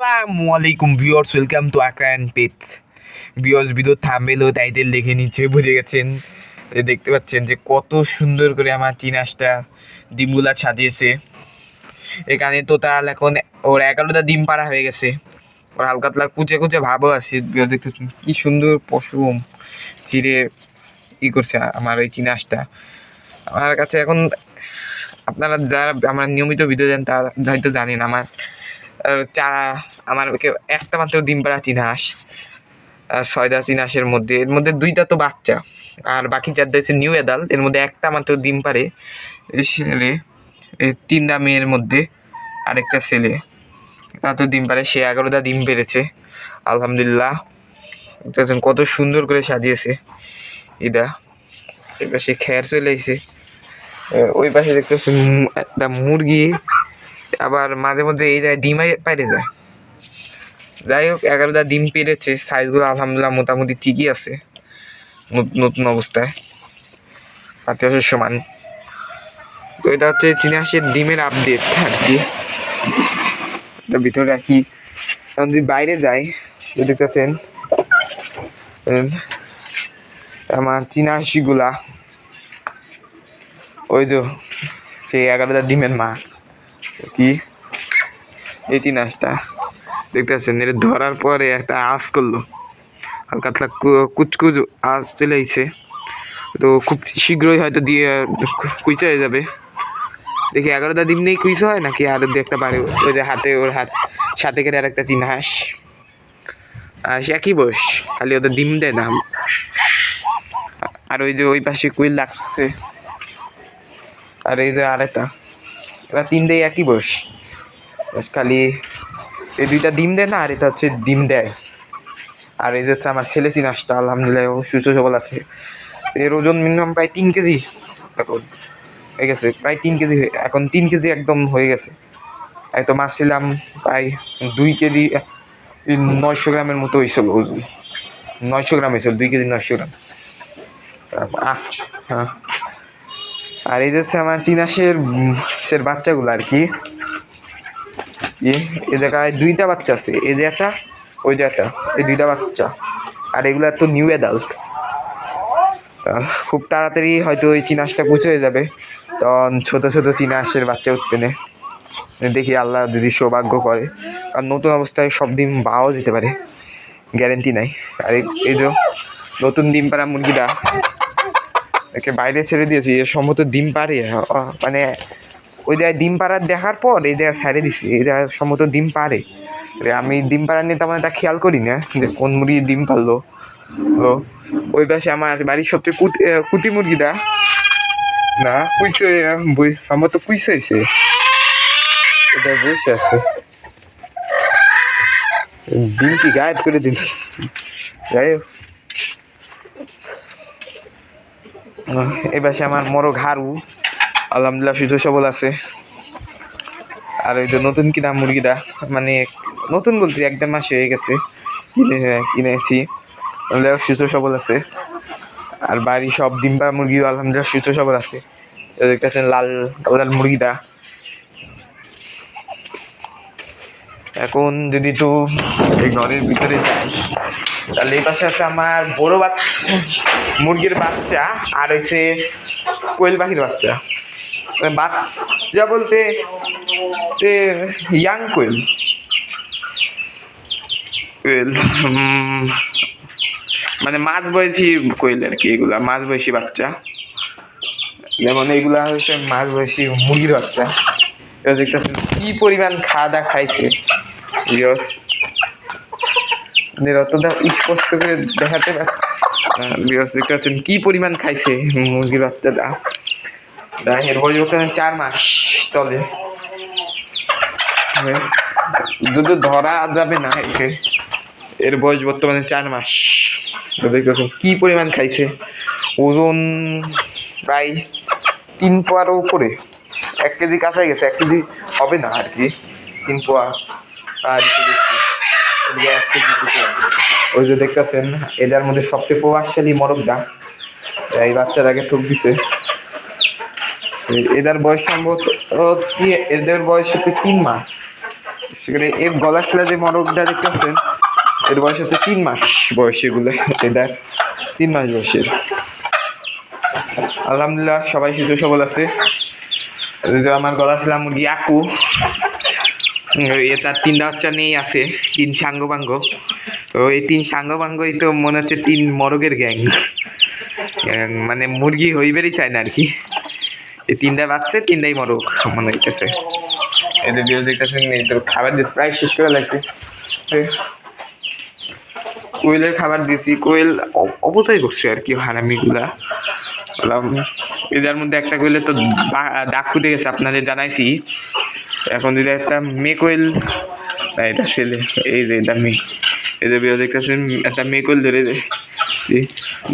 আসসালামু আলাইকুম welcome to Akran page viewers, video thumbnail ও দেখে নিশ্চয়ই বুঝে গেছেন? দেখতে পাচ্ছেন যে কত সুন্দর করে আমার চিনাসটা ডিমগুলা সাজিয়েছে। এখানে তো টোটাল এখন ওর এগারোটা ডিম পাড়া হয়ে গেছে। ওর হালকা তালা কুচে কুচে ভাবও আছে, ভিউয়ার্স, দেখতেছেন? কি সুন্দর পশম চিড়ে ই করছে আমার ওই চিনাসটা আমার কাছে এখন আপনারা যারা আমার নিয়মিত ভিডিও দেন তারা হয়তো জানেন আমার চারা আমার একটা মাত্র ডিম পাড়া চিনাস আর ছয়টা চিনাসের মধ্যে, এর মধ্যে দুইটা তো বাচ্চা, আর বাকি চারটা হচ্ছে নিউ অ্যাডাল্ট এর মধ্যে একটা মাত্র ডিম পারে ছেলে তিনটা মেয়ের মধ্যে আরেকটা ছেলে তা তো ডিম পারে সে এগারোটা ডিম পেরেছে, আলহামদুলিল্লাহ কত সুন্দর করে সাজিয়েছে, ইদা, এবার সে খেয়ার চলে এসে ওই পাশে দেখতেছি মুরগি আবার মাঝে মধ্যে এই যায় ডিমাই পাইরে যায়। যাই হোক, এগারোটা ডিম পেরেছে সাইজগুলো আলহামদুলিল্লাহ মোটামুটি ঠিকই আছে নত- নতুন অবস্থায়। আত্মীয় সমান। তো এটা হচ্ছে চিনাশের ডিমের আপডেট আর কি? ভিতরে রাখি। এখন যদি বাইরে যাই তো দেখতেছেন আমার চিনাশিগুলা ওই যে, সেই এগারোটা ডিমের মা কি? এই চিনাসটা দেখতে পাচ্ছেন, এটা ধরার পরে একটা আঁচ করল। হালকা হালকা কুচকুচ আঁচ চলে আইছে। তো খুব শীঘ্রই হয়তো দিয়ে কুইচা হয়ে যাবে। দেখি, এগারোটা ডিম নেই কুইচা হয় নাকি? আর একটা বাড়ি, ওই যে হাতে, ওর হাত, সাথে কেটে আর একটা চিনাস আর সে একই বস খালি ওদের ডিম দেয় না। আর ওই যে ওই পাশে কুইল লাগছে আর এই যে আরেকটা। এরা তিনটেই একই বাস খালি এই দুইটা ডিম দেয় না, আর এটা হচ্ছে ডিম দেয়। আর এই যে হচ্ছে আমার ছেলে চিনাসটা আলহামদুলিল্লাহ সুস্থ সবল আছে। এর ওজন মিনিমাম প্রায় তিন কেজি। এখন হয়ে গেছে, প্রায় তিন কেজি এখন তিন কেজি একদম হয়ে গেছে। একদম মারছিলাম প্রায় দুই কেজি নয়শো গ্রামের মতো হয়েছিল ওজন। নয়শো গ্রাম হয়েছিল, দুই কেজি নয়শো গ্রাম। আট হ্যাঁ। আর এই যে হচ্ছে আমার চিনাসের সের বাচ্চাগুলো আর কি। এ জায়গায় দুইটা বাচ্চা আছে। এই যে একটা, ওই যে একটা, এই দুইটা বাচ্চা। আর এগুলো তো নিউ অ্যাডাল্ট খুব তাড়াতাড়ি হয়তো ওই চিনাসটা কুচে হয়ে যাবে। তখন ছোট ছোট চিনাসের বাচ্চা উৎপেনে দেখি আল্লাহ যদি সৌভাগ্য করে। আর নতুন অবস্থায় সব ডিম পাওয়াও যেতে পারে। গ্যারেন্টি নাই। আর এই- এই যে নতুন ডিম পাড়া মুরগিটা একে বাইরে ছেড়ে দিয়েছি এ সম্ভবত ডিম আহ, মানে ওই জায়গায় ডিম পাড়ার দেখার পর এই জায়গায় ছেড়ে দিছি এই জায়গায় সম্ভবত ডিম পারে আমি ডিম পাড়া নিয়ে তেমন একটা খেয়াল করি না যে কোন মুরগি ডিম পারল তো ওই পাশে আমার বাড়ির সবচেয়ে কুতি কুতি মুরগিটা না আহ, বই- সম্ভবত পুইছে হয়েছে এটা বসে আছে ডিম কি গায়েব করে দিল। যাই হোক। এই পাশে আমার মোরগ হারু। আলহামদুলিল্লাহ সুস্থ সবল আছে। আর ওই যে নতুন কিনা মুরগিটা মানে নতুন বলতে এক দেড় মাস হয়ে গেছে, কিনে কিনেছি আলহামদুলিল্লাহ, সুস্থ সবল আছে। আর বাড়ি সব ডিম্বা মুরগিও আলহামদুলিল্লাহ সুস্থ সবল আছে। দেখতেছেন লাল লাল মুরগিটা। এখন যদি তো এই ঘরের ভিতরে যাই তাহলে এই পাশে আছে আমার বড় বাচ্চা, মুরগির বাচ্চা আর হচ্ছে কোয়েল পাখির বাচ্চা। মানে বাচ্চা বলতে ইয়াং কোয়েল। কোয়েল মানে মাঝ বয়সী কোয়েল আর কি এগুলা, মাঝ বয়সী বাচ্চা। যেমন এইগুলা হচ্ছে মাঝ বয়সী মুরগির বাচ্চা। দেখতেছেন কি পরিমাণ খাওয়া দাওয়া খাইছে বিয়স অতটা স্পষ্ট করে দেখাতে দেখতে পাচ্ছেন কি পরিমাণ খাইছে মুরগির বাচ্চাটা। এর বয়স বর্তমানে চার মাস চলে। দুধ ধরা যাবে না একে। এর বয়স বর্তমানে চার মাস। তো দেখতেছেন কি পরিমাণ খাইছে। ওজন প্রায় তিন পোয়ারও উপরে। এক কেজি কাছাই গেছে, এক কেজি হবে না আর কি। তিন পোয়া আর একটু বেশি এদিকে এক কেজি দুটো। ওই যে দেখতেছেন এদের মধ্যে সবচেয়ে প্রভাবশালী মরকদা এই বাচ্চাটাকে ঠুক দিছে। এদের বয়স সম্ভবত এদের বয়স হচ্ছে তিন মাস। সেখানে এক গলা শিলা যে মরকটা দেখতে পাচ্ছেন এর বয়স হচ্ছে তিন মাস বয়স এগুলো, এটার তিন মাস বয়সের। আলহামদুলিল্লাহ, সবাই সুস্থ সবল আছে। যে আমার গলা শিলা মুরগি আকু তার তিনটা বাচ্চা নিয়েই আছে, তিন সাঙ্গ পাঙ্গ তো এই তিন সাঙ্গ পাঙ্গই তো মনে হচ্ছে তিন মরগের গ্যাং। মানে মুরগি হইবেরই চায় না আর কি এই তিনটা বাচ্চা, তিনটাই মরগ মনে হইতেছে। এদের বিরোধ দেখতেছেন এদের খাবার দিতে প্রায় শেষ করে লাগছে। কোয়েলের খাবার দিয়েছি কোয়েল অপচয় করছে আর কি হারামিগুলা। বললাম এদের মধ্যে একটা কোয়েলের তো দাগ ফুটে গেছে, আপনাদের জানাইছি। এখন যদি একটা মেয়ে কোয়েল এটা ছেলে, এই যে এটা মেয়ে। এদের বিরোধ দেখতেছেন, একটা মেয়ে ধরে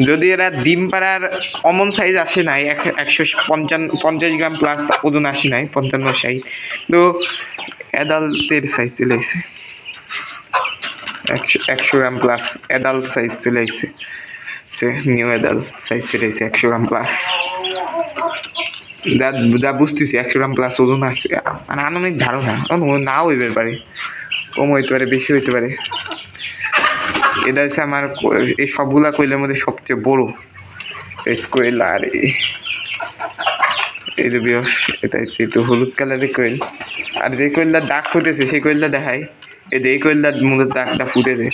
যদি এরা ডিম পাড়ার অমন সাইজ আসে নাই, এক- একশো পঞ্চান্ন পঞ্চাশ গ্রাম প্লাস ওজন আসে নাই, পঞ্চান্ন, ষাট, তো অ্যাডাল্টের সাইজ চলে এসেছে একশো একশো গ্রাম প্লাস অ্যাডাল্ট সাইজ চলে এসেছে সে নিউ অ্যাডাল্ট সাইজ চলে এসেছে একশো গ্রাম প্লাস যা যা বুঝতেছি, একশো গ্রাম প্লাস ওজন আসছে মানে আনুমানিক ধারণা নাও হইতে পারে। কম হইতে পারে বেশি হইতে পারে। এটা হচ্ছে আমার এই সবগুলা কোয়েলের মধ্যে সবচেয়ে বড়। ফেস কোয়েল আর এই- এই যে বিয়স, এটা হচ্ছে একটু হলুদ কালারের কোয়েল আর যে কোয়েলটার দাগ ফুটেছে, সেই কোয়েলটা দেখায় এই যে এই কোয়েলটার মধ্যে দাগটা ফুটেছে।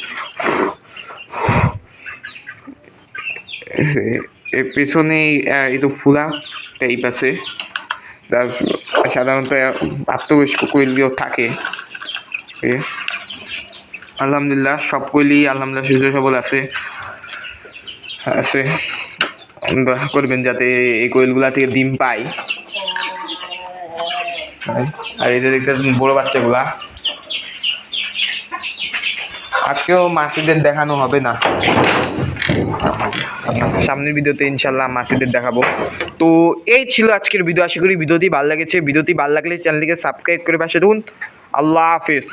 পেছনে একটু ফুলা। টাইপ আছে যার সাধারণত আত্মবয়স্ক কোয়েলগুলো থাকে। আলহামদুলিল্লাহ, সব কোয়েলই আলহামদুলিল্লাহ সুস্থ সবল আছে। আছে। দোয়া করবেন যাতে এই কোয়েলগুলা থেকে ডিম পাই আর এই যে দেখতে বড় বাচ্চাগুলা। আজকেও মাসিদের দেখানো হবে না। সামনের ভিডিওতে ইনশাল্লাহ মাসিদের দেখাবো। তো এই ছিল আজকের ভিডিও, আশা করি ভিডিওটি ভালো লেগেছে। ভিডিওটি ভালো লাগলে চ্যানেলটিকে সাবস্ক্রাইব করে পাশে দেখুন আল্লাহ হাফিজ।